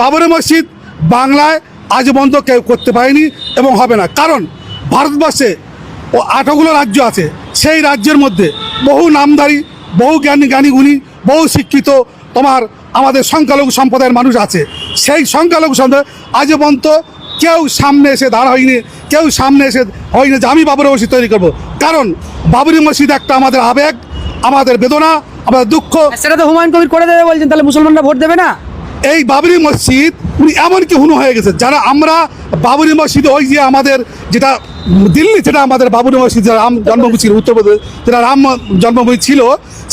বাবরি মসজিদ বাংলায় আজ পর্যন্ত কেউ করতে পারেনি এবং হবে না। কারণ ভারতবর্ষে ও আঠাগুলো রাজ্য আছে, সেই রাজ্যের মধ্যে বহু নামধারী, বহু জ্ঞানী জ্ঞানী গুণী বহু শিক্ষিত তোমার আমাদের সংখ্যালঘু সম্প্রদায়ের মানুষ আছে। সেই সংখ্যালঘু সম্প্রদায় আজ পর্যন্ত কেউ সামনে এসে দাঁড়া হয়নি, কেউ সামনে এসে হয়নি যে আমি বাবরি মসজিদ তৈরি করব। কারণ বাবরি মসজিদ একটা আমাদের আবেগ, আমাদের বেদনা, আমাদের দুঃখ। সেটা তো হুমায়ুন কবির করে দেবে বলছেন, তাহলে মুসলমানরা ভোট দেবে না? এই বাবরি মসজিদ উনি এমনকি হুনু হয়ে গেছে। যারা আমরা বাবরি মসজিদ, ওই যে আমাদের যেটা দিল্লি, যেটা আমাদের বাবরি মসজিদ রাম জন্মভূমি ছিল উত্তরপ্রদেশ যেটা রাম জন্মভূমি ছিল,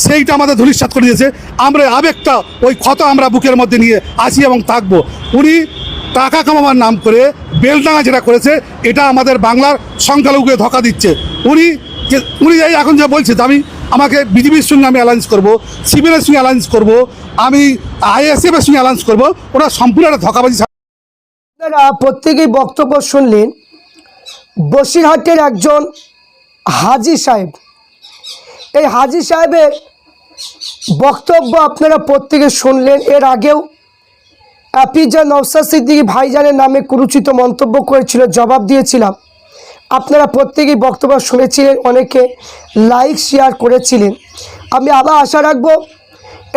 সেইটা আমাদের ধূলিসাৎ করে দিয়েছে। আমরা আবেগটা, ওই ক্ষত আমরা বুকের মধ্যে নিয়ে আসি এবং থাকব। উনি টাকা কামাবার নাম করে বেলডাঙা যেটা করেছে, এটা আমাদের বাংলার সংখ্যালঘুকে ধোকা দিচ্ছে। উনি উনি এই এখন যে বলছে আমি আমাকে বিজেপির সঙ্গে আমি অ্যালায়েন্স করব সিভিলের সঙ্গে অ্যালায়েন্স করব, আমি আইএসএফ এর সঙ্গে অ্যালায়েন্স করব, ওরা সম্পূর্ণ একটা ধোকাবাজি আপনারা প্রত্যেকেই বক্তব্য শুনলেন, বসিরহাটের একজন হাজি সাহেব। এই হাজি সাহেবের বক্তব্য আপনারা প্রত্যেকে শুনলেন, এর আগেও আপিজা নওসাদ সিদ্দিকী ভাইজানের নামে কুরুচিত মন্তব্য করেছিল, জবাব দিয়েছিলাম। আপনারা প্রত্যেকেই বক্তব্য শুনেছিলেন, অনেকে লাইক শেয়ার করেছিলেন। আমি আবার আশা রাখব,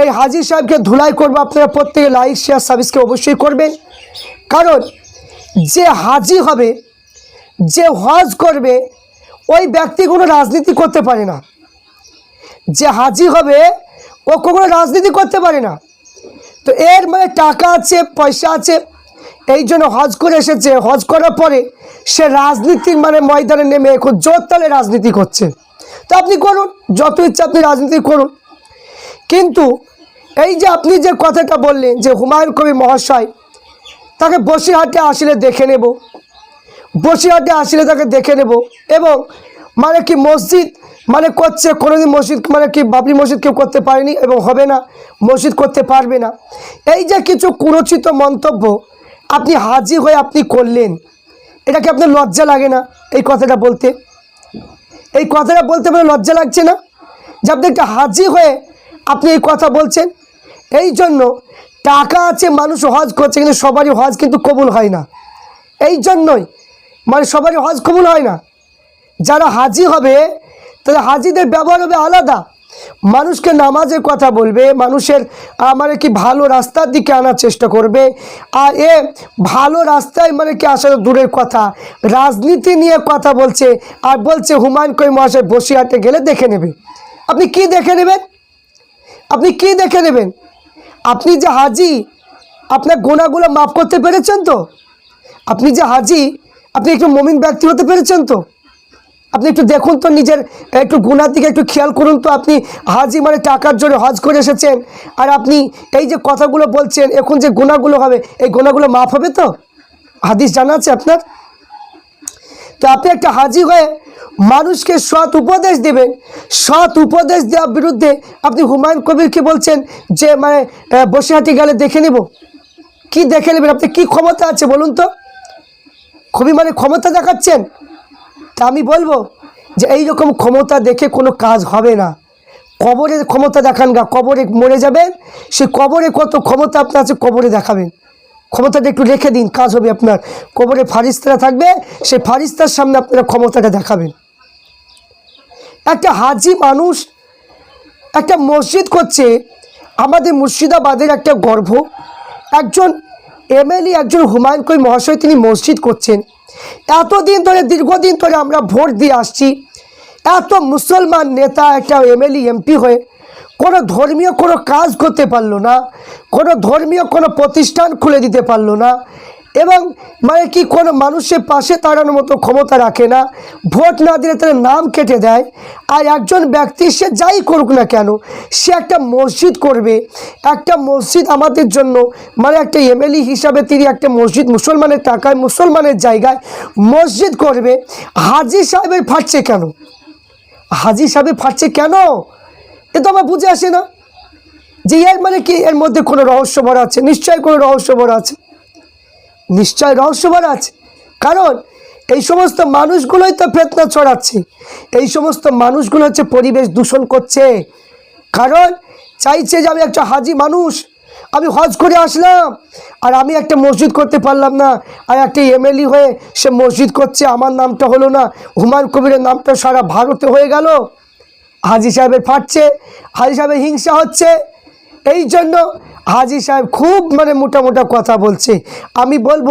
এই হাজির সাহেবকে ধুলাই করব, আপনারা প্রত্যেকে লাইক শেয়ার সার্ভিসকে অবশ্যই করবেন। কারণ যে হাজি হবে, যে হজ করবে, ওই ব্যক্তি কোনো রাজনীতি করতে পারে না। যে হাজি হবে, ও কখনো রাজনীতি করতে পারে না। তো এর মানে টাকা আছে, পয়সা আছে এই জন্য হজ করে এসেছে। হজ করার পরে সে রাজনীতির মানে ময়দানে নেমে এখন জোর তালে রাজনীতি করছে। তো আপনি করুন, যত ইচ্ছা আপনি রাজনীতি করুন। কিন্তু এই যে আপনি যে কথাটা বললেন যে হুমায়ুন কবি মহাশয়, তাকে বসিরহাটে আসলে দেখে নেব। বসিরহাটে আসলে তাকে দেখে নেব এবং মানে কি মসজিদ মানে করছে, কোনোদিন মসজিদ মানে কি বাবরি মসজিদ কেউ করতে পারেনি এবং হবে না, মসজিদ করতে পারবে না। এই যে কিছু কুরচিত মন্তব্য আপনি হাজি হয়ে আপনি করলেন। এটা কি আপনার লজ্জা লাগে না এই কথাটা বলতে? এই কথাটা বলতে মানে লজ্জা লাগছে না? যে আপনি একটা হাজি হয়ে আপনি এই কথা বলছেন। এই জন্য টাকা আছে, মানুষ হজ করছে, কিন্তু সবারই হজ কিন্তু কবুল হয় না। এই জন্যই মানে সবারই হজ কবুল হয় না। যারা হাজি হবে, তাদের হাজিদের ব্যবহার হবে আলাদা। মানুষকে নামাজের কথা বলবে, মানুষের মানে কি ভালো রাস্তার দিকে আনার চেষ্টা করবে, আর এ ভালো রাস্তায় মানে কি আসলে দূরের কথা, রাজনীতি নিয়ে কথা বলছে, আর বলছে হুমায়ুন কবির মহাশয় বসিরহাটে গেলে দেখে নেবে। আপনি কি দেখে নেবেন? আপনি কি দেখে নেবেন? আপনি যে হাজি, আপনার গোনাগুলো মাফ করতে পেরেছেন তো? আপনি যে হাজি, আপনি একটু মমিন ব্যক্তি হতে পেরেছেন তো? আপনি একটু দেখুন তো নিজের, একটু গুণার দিকে একটু খেয়াল করুন তো। আপনি হাজি মানে টাকার জন্য হজ করে এসেছেন। আর আপনি এই যে কথাগুলো বলছেন, এখন যে গুণাগুলো হবে, এই গুণাগুলো মাফ হবে তো? হাদিস জানা আছে আপনার? তো আপনি একটা হাজি হয়ে মানুষকে সৎ উপদেশ দেবেন। সৎ উপদেশ দেওয়ার বিরুদ্ধে আপনি হুমায়ুন কবিরকে বলছেন যে মানে বসিরহাটে গেলে দেখে নেব। কি দেখে নেবেন? আপনি কি ক্ষমতা আছে বলুন তো? খুবই মানে ক্ষমতা দেখাচ্ছেন? আমি বলব যে এই রকম ক্ষমতা দেখে কোনো কাজ হবে না। কবরের ক্ষমতা দেখান গা, কবরে মরে যাবেন, সে কবরে কত ক্ষমতা আপনার আছে কবরে দেখাবেন। ক্ষমতাটা একটু রেখে দিন, কাজ হবে আপনার। কবরে ফারিস্তারা থাকবে, সেই ফারিস্তার সামনে আপনারা ক্ষমতাটা দেখাবেন। একটা হাজি মানুষ, একটা মসজিদ করছে, আমাদের মুর্শিদাবাদের একটা গর্ব একজন এমএলএ, একজন হুমায়ুন কবির মহাশয় তিনি মসজিদ করছেন। এতদিন ধরে, দীর্ঘদিন ধরে আমরা ভোট দিয়ে আসছি। এত মুসলমান নেতা, একটা এমএলএ, এমপি হয়ে কোনো ধর্মীয় কোনো কাজ করতে পারল না, কোনো ধর্মীয় কোনো প্রতিষ্ঠান খুলে দিতে পারল না। এবং মানে কি কোনো মানুষের পাশে দাঁড়ানোর মতো ক্ষমতা রাখে না। ভোট না দিলে তার নাম কেটে দেয়। আর একজন ব্যক্তি সে যাই করুক না কেন, সে একটা মসজিদ করবে। একটা মসজিদ আমাদের জন্য মানে একটা এমএলএ হিসাবে তিনি একটা মসজিদ মুসলমানের টাকায়, মুসলমানের জায়গায় মসজিদ করবে। হাজি সাহেবের ফাটছে কেন? হাজি সাহেবের ফাটছে কেন? এ তো আমার বুঝে আসে না। যে এর মানে কি? এর মধ্যে কোনো রহস্য ভরা আছে? নিশ্চয়ই কোনো রহস্য ভরা আছে। নিশ্চয় রহস্যবার আছে। কারণ এই সমস্ত মানুষগুলোই তো ফেতনা ছড়াচ্ছে। এই সমস্ত মানুষগুলো হচ্ছে পরিবেশ দূষণ করছে। কারণ চাইছে যে আমি একটা হাজি মানুষ, আমি হজ করে আসলাম, আর আমি একটা মসজিদ করতে পারলাম না। আর একটা এমএলএ হয়ে সে মসজিদ করছে, আমার নামটা হলো না। হুমায়ুন কবিরের নামটা সারা ভারতে হয়ে গেল। হাজি সাহেবের ফাটছে, হাজি সাহেবের হিংসা হচ্ছে। এই জন্য হাজি সাহেব খুব মানে মোটা মোটা কথা বলছে। আমি বলব,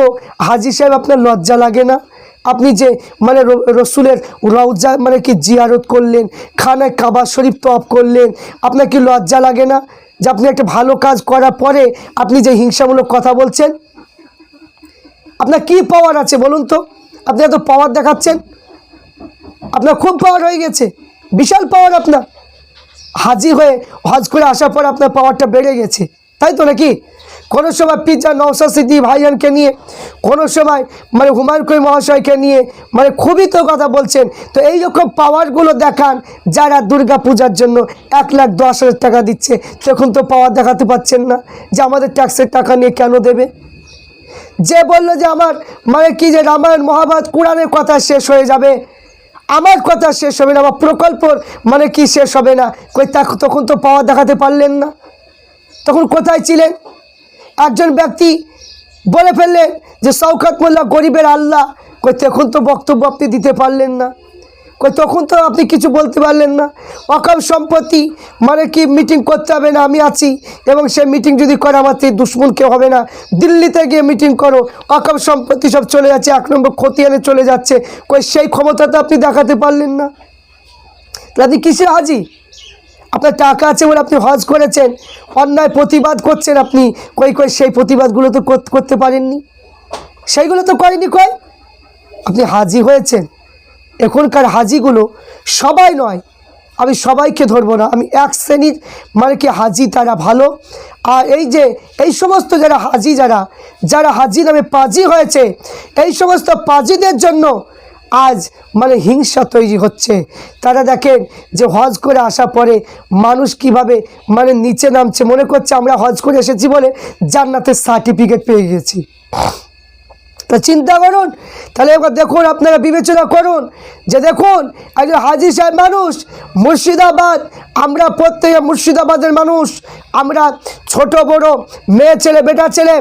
হাজি সাহেব আপনার লজ্জা লাগে না? আপনি যে মানে রসুলের রওজা মানে কি জিয়ারত করলেন, খানায় কাবা শরীফ তপ করলেন, আপনার কি লজ্জা লাগে না যে আপনি একটা ভালো কাজ করার পরে আপনি যে হিংসামূলক কথা বলছেন? আপনার কি পাওয়ার আছে বলুন তো? আপনি এত পাওয়ার দেখাচ্ছেন? আপনার খুব পাওয়ার হয়ে গেছে। বিশাল পাওয়ার আপনার। হাজি হয়ে হজ করে আসার পর আপনার পাওয়ারটা বেড়ে গেছে। তাই তো নাকি? কোনো সময় পিজ্জা নৌসা সিদ্দি ভাইজানকে নিয়ে, কোনো সময় মানে হুমায়ুন মহাশয়কে নিয়ে মানে খুবই তো কথা বলছেন। তো এই রকম পাওয়ারগুলো দেখান যারা দুর্গা পূজার জন্য এক লাখ দশ হাজার টাকা দিচ্ছে, তখন তো পাওয়ার দেখাতে পাচ্ছেন না যে আমাদের ট্যাক্সের টাকা নিয়ে কেন দেবে। যে বলল যে আমার মানে কি যে রামায়ণ মহাভারত কোরআনের কথা শেষ হয়ে যাবে, আমার কথা শেষ হবে না, আমার প্রকল্পর মানে কি শেষ হবে না, কই তখন তো পাওয়ার দেখাতে পারলেন না। তখন কোথায় ছিলেন? একজন ব্যক্তি বলে ফেললেন যে, শওকত মোল্লা গরিবের আল্লাহ। কই, তখন তো বক্তব্য আপনি দিতে পারলেন না। কই, তখন তো আপনি কিছু বলতে পারলেন না। অকাম সম্পত্তি মানে কি মিটিং করতে হবে না? আমি আছি এবং সে মিটিং যদি করে আমার থেকে দুশ্মন কেউ হবে না। দিল্লিতে গিয়ে মিটিং করো। অকাম সম্পত্তি সব চলে যাচ্ছে, এক নম্বর খতিয়ানে চলে যাচ্ছে। কই, সেই ক্ষমতা তো আপনি দেখাতে পারলেন না। আপনি কিসের হাজি আপনার টাকা আছে বলে আপনি হজ করেছেন, অন্যায় প্রতিবাদ করছেন আপনি, কই কই সেই প্রতিবাদগুলো তো করতে পারেননি। সেইগুলো তো করেনি কয় আপনি হাজি হয়েছেন। এখনকার হাজিগুলো সবাই নয়, আমি সবাইকে ধরবো না। আমি এক শ্রেণির মানে কি হাজি তারা ভালো। আর এই যে, এই সমস্ত যারা হাজি যারা যারা হাজি নামে পাজি হয়েছে, এই সমস্ত পাজিদের জন্য আজ মানে হিংসা তৈরি হচ্ছে। তারা দেখেন যে হজ করে আসার পরে মানুষ কীভাবে মানে নিচে নামছে। মনে করছে আমরা হজ করে এসেছি বলে জান্নাতের সার্টিফিকেট পেয়ে গেছি। তা চিন্তা করুন। তাহলে এবার দেখুন, আপনারা বিবেচনা করুন যে দেখুন, একজন হাজি সাহেব মানুষ, মুর্শিদাবাদ, আমরা প্রত্যেকে মুর্শিদাবাদের মানুষ, আমরা ছোট বড় মেয়ে ছেলে, বেটা ছেলে,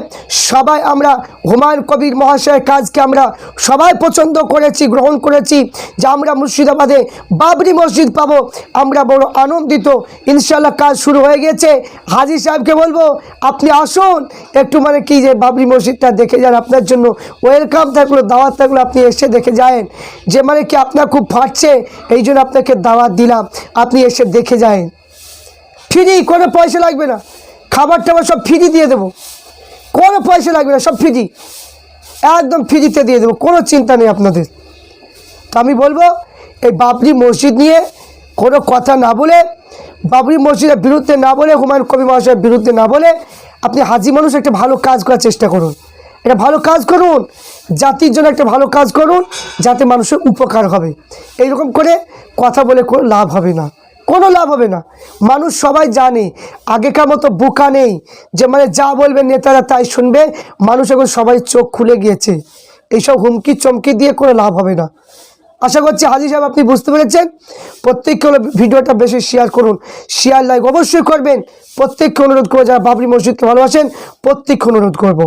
সবাই আমরা হুমায়ুন কবির মহাশয়ের কাজকে আমরা সবাই পছন্দ করেছি, গ্রহণ করেছি, যে আমরা মুর্শিদাবাদে বাবরি মসজিদ পাব। আমরা বড় আনন্দিত। ইনশাল্লাহ কাজ শুরু হয়ে গেছে। হাজি সাহেবকে বলব, আপনি আসুন। একটু মানে কি যে বাবরি মসজিদটা দেখে যান আপনার জন্য। ওয়েলকাম থাকল, দাওয়াত থাকল, আপনি এসে দেখে যায়েন। যে মানে কি আপনার খুব ফাটছে, এই জন্য আপনাকে দাওয়াত দিলাম। আপনি এসে দেখে যায়েন। ফ্রি, কোনো পয়সা লাগবে না। খাবার টাবার সব ফ্রি দিয়ে দেবো। কোনো পয়সা লাগবে না, সব ফ্রি একদম ফ্রিতে দিয়ে দেবো, কোনো চিন্তা নেই আপনাদের। তো আমি বলব, এই বাবরি মসজিদ নিয়ে কোনো কথা না বলে, বাবরি মসজিদের বিরুদ্ধে না বলে, হুমায়ুন কবি মহাশয়ের বিরুদ্ধে না বলে, আপনি হাজি মানুষ একটা ভালো কাজ করার চেষ্টা করুন। একটা ভালো কাজ করুন, জাতির জন্য একটা ভালো কাজ করুন, যাতে মানুষের উপকার হবে। এইরকম করে কথা বলে কোনো লাভ হবে না। কোনো লাভ হবে না। মানুষ সবাই জানে, আগেকার মতো বোকা নেই যে মানে যা বলবে নেতারা তাই শুনবে। মানুষ এখন সবাই চোখ খুলে গিয়েছে। এইসব হুমকি চমকি দিয়ে কোনো লাভ হবে না। আশা করছি হাজি সাহেব আপনি বুঝতে পেরেছেন। প্রত্যেককে ভিডিওটা বেশি শেয়ার করুন। শেয়ার লাইক অবশ্যই করবেন। প্রত্যেককে অনুরোধ করব, যারা বাবরি মসজিদকে ভালোবাসেন, প্রত্যেককে অনুরোধ করব।